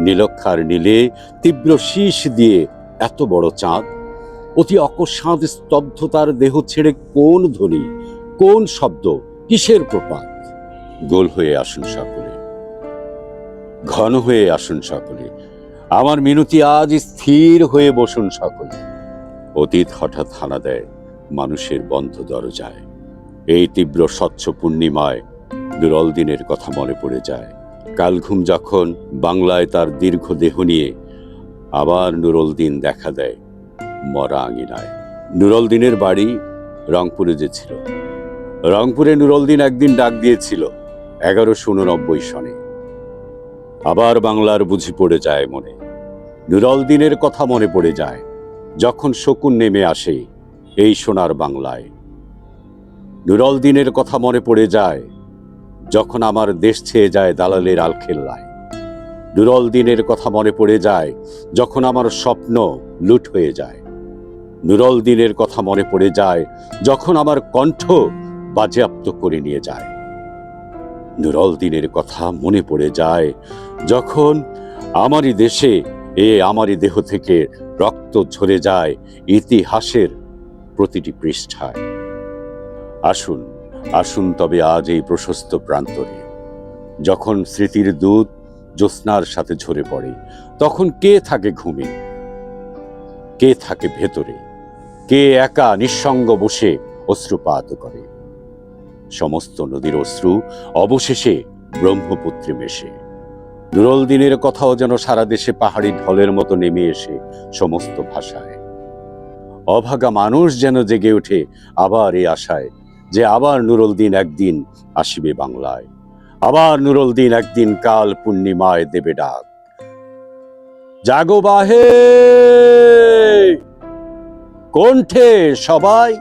নীলক্ষার নীলে তীব্র শীষ দিয়ে এত বড় চাঁদ। অতি অকস্মাৎ স্তব্ধতার দেহ ছেড়ে কোন ধ্বনি, কোন শব্দ, কিসের প্রপাত? গোল হয়ে আসুন সকলে। ঘন হয়ে আসুন সকলে। আমার মিনতি আজ স্থির হয়ে বসুন সকলে। অতীত হঠাৎ হানা দেয়, মানুষের বন্ধ দরজায়। এই তীব্র স্বচ্ছ পূর্ণিমায় বিরল দিনের কথা মনে পড়ে যায়। কাল ঘুম যখন বাংলায় তার দীর্ঘ দেহ নিয়ে আবার নুরল দিন দেখা দেয় মরা আঙিনায়। নুরল দিনের বাড়ি রংপুরে যে ছিল। রংপুরে নুরল দিন একদিন ডাক দিয়েছিল এগারোশো উননব্বই সনে। আবার বাংলার বুঝি পড়ে যায় মনে। নুরল দিনের কথা মনে পড়ে যায় যখন শকুন নেমে আসে এই সোনার বাংলায়। নুরল দিনের কথা মনে পড়ে যায় যখন আমার দেশ ছেয়ে যায় দালালের আলখেল্লায়। নুরল দিনের কথা মনে পড়ে যায় যখন আমার স্বপ্ন লুট হয়ে যায়। নুরল দিনের কথা মনে পড়ে যায় যখন আমার কণ্ঠ বাজেয়াপ্ত করে নিয়ে যায়। নুরল দিনের কথা মনে পড়ে যায় যখন আমারই দেশে এ আমারই দেহ থেকে রক্ত ঝরে যায় ইতিহাসের প্রতিটি পৃষ্ঠায়। আসুন আসুন তবে আজ এই প্রশস্ত প্রান্তরে। যখন স্মৃতির দুধ জ্যোৎস্নার সাথে ঝরে পড়ে, তখন কে থাকে ঘুমে? কে থাকে ভেতরে? কে একা নিঃসঙ্গ বসে অশ্রুপাত করে? সমস্ত নদীর অশ্রু অবশেষে ব্রহ্মপুত্রে মেশে। নুরল দিনের কথাও যেন সারা দেশে পাহাড়ি ঢলের মতো নেমে এসে সমস্ত ভাষায়। অভাগা মানুষ যেন জেগে ওঠে আবার এই আশায় যে আবার নুরুল দিন একদিন আসিবে বাংলায়। আবার নুরুল দিন একদিন কাল পূর্ণিমায় দেবে ডাক। জাগো বাহে! কণ্ঠে সবাই